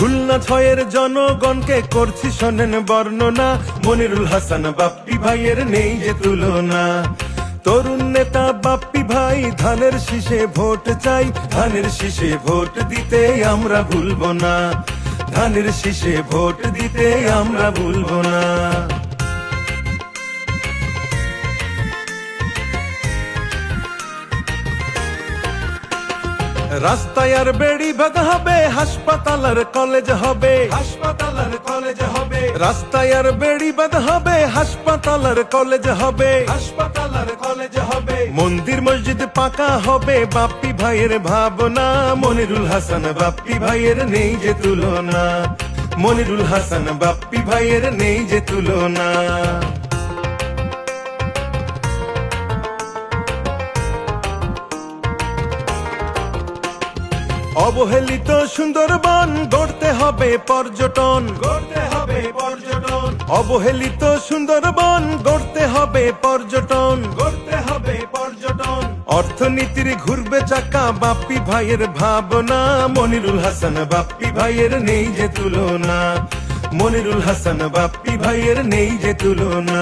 খুলনা ছয়ের জনগণকে করছি শোনেন বর্ণনা। মনিরুল হাসান বাপ্পি ভাইয়ের নেই যে তুলনা। তরুণ নেতা বাপ্পি ভাই, ধানের শীষে ভোট চাই। ধানের শীষে ভোট দিতে আমরা ভুলবো না। ধানের শীষে ভোট দিতে আমরা ভুলবো না। রাস্তায় আর বেড়ি ভাগ হবে হাসপাতাল আর কলেজ হবে। হাসপাতাল আর কলেজ হবে। রাস্তায় আর বেড়ি বাঁধ হবে হাসপাতাল আর কলেজ হবে। হাসপাতাল আর কলেজ হবে। মন্দির মসজিদ পাকা হবে বাপ্পি ভাইয়ের ভাবনা। মনিরুল হাসান বাপ্পি ভাইয়ের নেই যে তুলনা। মনিরুল হাসান বাপ্পি ভাইয়ের নেই যে তুলনা। অবহেলিত সুন্দরবন গড়তে হবে পর্যটন। গড়তে হবে পর্যটন। অবহেলিত সুন্দরবন গড়তে হবে পর্যটন। গড়তে হবে পর্যটন। অর্থনীতির ঘুরবে চাকা বাপ্পি ভাইয়ের ভাবনা। মনিরুল হাসান বাপ্পি ভাইয়ের নেই যে তুলনা। মনিরুল হাসান বাপ্পি ভাইয়ের নেই যে তুলনা।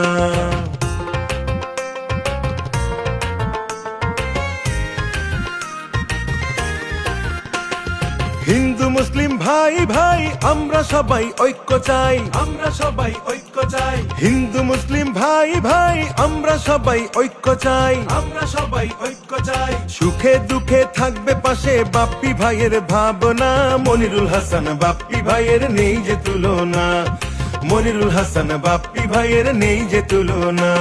হিন্দু মুসলিম ভাই ভাই আমরা সবাই ঐক্য চাই। আমরা সবাই ঐক্য চাই। হিন্দু মুসলিম ভাই ভাই আমরা সবাই ঐক্য চাই। আমরা সবাই ঐক্য চাই। সুখে দুঃখে থাকবে পাশে বাপ্পি ভাইয়ের ভাবনা। মনিরুল হাসান বাপ্পি ভাইয়ের নেই যে তুলনা। মনিরুল হাসান বাপ্পি ভাইয়ের নেই যে তুলনা।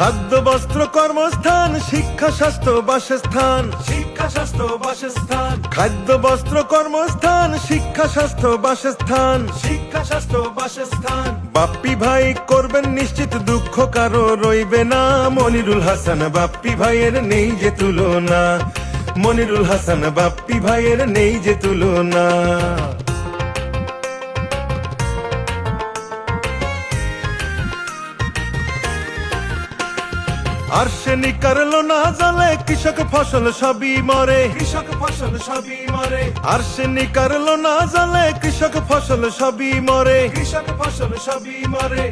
খাদ্য বস্ত্র কর্মস্থান শিক্ষা স্বাস্থ্য বাসস্থান। শিক্ষা স্বাস্থ্য বাসস্থান। খাদ্য বস্ত্র কর্মস্থান শিক্ষা স্বাস্থ্য বাসস্থান। শিক্ষা স্বাস্থ্য বাসস্থান। বাপ্পি ভাই করবেন নিশ্চিত দুঃখ কারও রইবে না। মনিরুল হাসান বাপ্পি ভাইয়ের নেই যে তুলনা। মনিরুল হাসান বাপ্পি ভাইয়ের নেই যে তুলনা। আর্সেনিক কারলো না জলে কৃষক ফসল সবই মরে। কৃষক ফসল সবই মরে। আর্সেনিক কারলো না জলে কৃষক ফসল সবই মরে। কৃষক ফসল সবই মরে।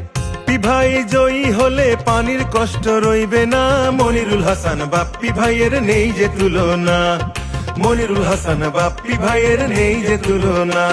ভাই জয়ী হলে পানির কষ্ট রইবে না। মনিরুল হাসান বাপ্পি ভাইয়ের নেই যে তুলনা। মনিরুল হাসান বাপ্পি ভাইয়ের নেই যে তুলনা।